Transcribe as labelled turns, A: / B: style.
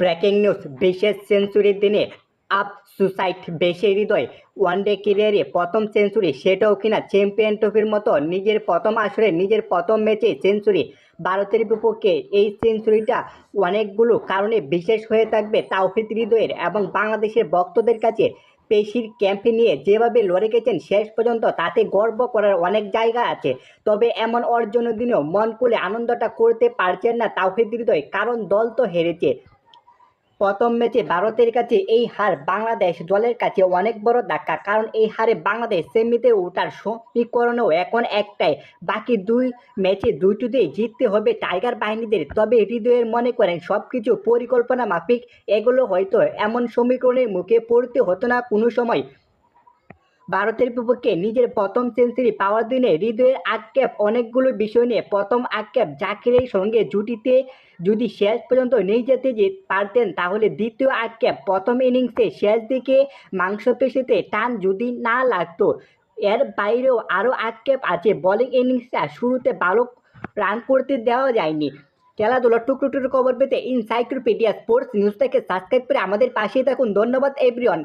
A: Breaking news, বিশেষ সেঞ্চুরির দিনে up suicide বেশি হৃদয় ওয়ানডে ক্যারিয়ারে প্রথম সেঞ্চুরি, সেটাও কিনা চ্যাম্পিয়ন ট্রফির মতো নিজের প্রথম আসরে, নিজের প্রথম ম্যাচে সেঞ্চুরি। ভারতের বিপক্ষে এই সেঞ্চুরিটা অনেকগুলো কারণে বিশেষ হয়ে থাকবে তাওফিদ হৃদয়ের এবং বাংলাদেশের ভক্তদের কাছে। পেশির ক্যাম্পে নিয়ে যেভাবে লড়ে গেছেন, শেষ পর্যন্ত তাতে গর্ব করার অনেক জায়গা আছে। তবে এমন অর্জনের দিনেও মন খুলে আনন্দটা করতে পারছেন না তাওহিদ হৃদয়, কারণ দল তো হেরেছে। প্রথম ম্যাচে ভারতের কাছে এই হার বাংলাদেশ দলের কাছে অনেক বড় ধাক্কা। কারণ এই হারে বাংলাদেশ সেমিতে ওঠার সমীকরণেও এখন একটাই। বাকি দুই ম্যাচে দুইটিতেই জিততে হবে টাইগার বাহিনীদের। তবে হৃদয়ের মনে করেন সব কিছু পরিকল্পনা মাফিক, এগুলো হয়তো এমন সমীকরণের মুখে পড়তে হতো না কোনো সময়। ভারতের বিপক্ষে নিজের প্রথম সেঞ্চুরি পাওয়ার দিনে হৃদয়ের আক্ষেপ অনেকগুলো বিষয় নিয়ে প্রথম আক্ষেপ জাকিরের সঙ্গে জুটিতে যদি শেষ পর্যন্ত নিয়ে যেতে পারতেন, তাহলে দ্বিতীয় আক্ষেপ প্রথম ইনিংসে শেষ দিকে মাংসপেশিতে টান যদি না লাগতো, এর বাইরেও আরও আক্ষেপ আছে। বোলিং ইনিংসটা শুরুতে ভালো রান করতে দেওয়া যায়নি। খেলাধুলার টুকরো টুকরো খবর পেতে ইনসাইক্লোপিডিয়া স্পোর্টস নিউজটাকে সাবস্ক্রাইব করে আমাদের পাশেই থাকুন। ধন্যবাদ এভরিওয়ান